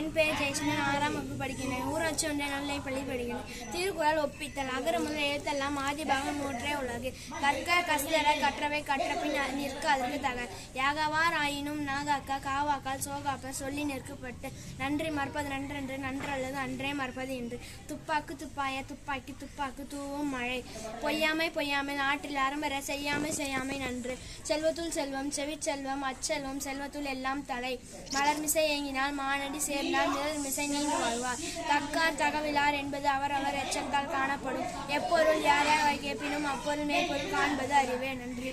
என் பெயர் ஜெயச்சந்திரன் ஆறாம் வகுப்பு படிக்கின்றேன். ஊராட்சி ஒன்றிய நல்லை பள்ளி படிக்கிறேன் திருக்குறள் ஒப்பித்தல் அகர முதல் எழுத்தெல்லாம் ஆதி பாகம் மூன்றே உலகு. கற்க கஸ்தர கற்றவை கற்றபின் நிற்க அதற்கு தக. யாகவார் ஆயினும் நாகாக்கா காவாக்கால் சோகாப்ப சொல்லி நிற்கப்பட்டு நன்றி மறப்பது நன்றென்று நன்றல்லது அன்றே மறப்பது என்று துப்பாக்கு துப்பாய துப்பாக்கி துப்பாக்கு தூவும் மழை. பொய்யாமை பொய்யாமை நாட்டில் அரம்பர செய்யாமை செய்யாமை நன்று. செல்வத்துள் செல்வம் செவிச்செல்வம் அச்செல்வம் செல்வத்துள் எல்லாம் தலை. மலர்மிசை ஏங்கினால் மானடி சேர்ந்தால் நிழல் மிசை நீங்கி வருவார் தக்கார் தகவிலார் என்பது அவரவர் எச்சத்தால் காணப்படும். எப்பொருள் யாரையாக யார் கேட்பினும் அப்பொருள் மேற்பொருள் காண்பது அறிவே. நன்றி.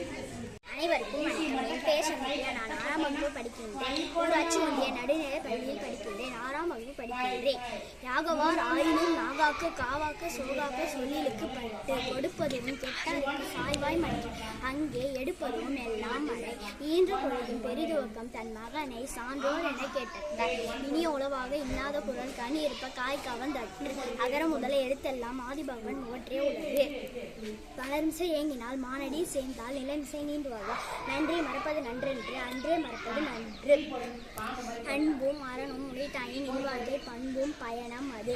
அனைவருக்கும் வணக்கம். என் வகுப்பு படிக்கின்றேன் ஊராட்சி ஒன்றிய நடுநிலை பள்ளியில் படிக்கின்றேன் ஆறாம் வகுப்பு படிக்கின்றேன். யாகவார் ஆயினும் நாகாக்கு காவாக்கு சோகாக்கு சொல்லிலுக்கு பட்டு கொடுப்பதும் கெட்டாருக்கு சாய்வாய் மடை அங்கே எடுப்பதும் எல்லாம் மழை ஈன்ற பொழுதும் பெரிதுவக்கம் தன் மகனை சான்றோர் என கேட்டார் இனிய உளவாக இன்னாத குரல் கனி இருப்ப காய் கவர்ந்தற்று அகர முதல எழுத்தெல்லாம் ஆதிபகவன் ஒற்றே உள்ளது வளர்மிசை ஏங்கினால் மானடி சேர்ந்தால் நிலமிசை நீண்டு வருவா நன்றி மறப்பது நன்றென்று அன்றே மறப்பது நன்று அன்பும் அறனும் உடைத்தாயின் இல்வாழ்க்கை பண்பும் பயணம் அது.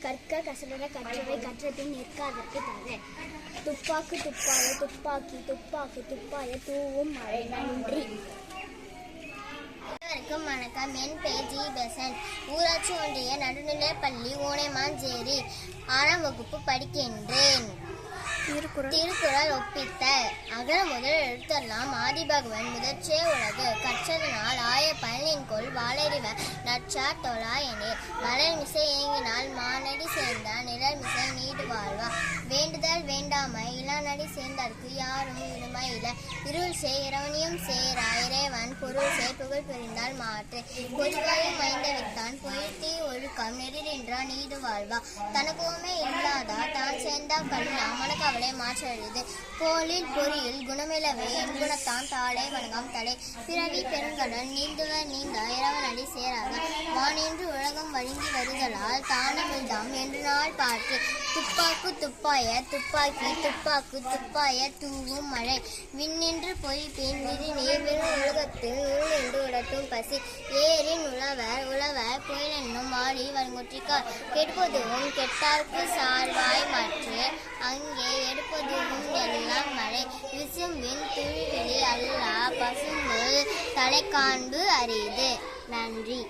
கற்க கசடர கற்றவை கற்றபின் நிற்காதற்கு தர துப்பாக்கு துப்பாய துப்பாக்கி துப்பாக்கு துப்பாய தூவும் மழை நன்றி அனைவருக்கும் வணக்கம். என் பெயர் ஜி. பெசன். ஊராட்சி ஒன்றிய நடுநிலைப் பள்ளி ஓனைமாஞ்சேரி ஆறாம் வகுப்பு படிக்கின்றேன். திருக்குறள். திருக்குறள் ஒப்பித்த அகர முதல் எழுத்தெல்லாம் ஆதிபகவன் முதற்றே உலகு. கற்றதனால் ஆய பயனின்கொள் வாழறிவ. நற்றார் தொழா மலர் மிசை ஏங்கினால் மானடி சேர்ந்தால் நிழல் மிசை நீடு வாழ்வா. வேண்டுதல் வேண்டாமை இளநடி சேர்ந்தற்கு யாரும் விடுமை இல்லை. இருள் சே இரவனியும் சேரா இறைவன் பொருள் சே புகழ் பிரிந்தால் மாற்று. பொதுவாயும் மைந்தவித்தான். வித்தான் ஒழுக்கம் நெறிடின்றான் நீடு வாழ்வா. தனக்குமே இல்லாதா தான் சேர்ந்தா கல்லா அவளை மாற்றழுது போலில் பொறியில் குணமிலவே என் குணத்தான் தாளை வணங்காம் தலை. பிறவி பெருங்கடல் நீந்துவ நீந்த இரவன் அடி சேராத வானின்று வழங்கி வருதலால் தானமிழ்தாம் என்று நாள் பார்த்து துப்பாக்கு துப்பாய துப்பாக்கி துப்பாக்கு துப்பாய தூவும் மழை. விண்ணின்று பொய்ப்பின் விதி நேர்வெறும் உலகத்தில் இருள் என்று உடட்டும் பசி. ஏரின் உழவர் உழவர் புயலென்னும் என்னும் மாறி வருங்குற்றிக்கார் கெடுப்பதுவும் கெட்டார்க்கு சார்வாய் மாற்று. அங்கே எடுப்பதுவும் எல்லாம் மழை. விசும்பின் துழிவெளி அல்லா பசும்பு தலைக்காண்பு அறியுது அரிது. நன்றி.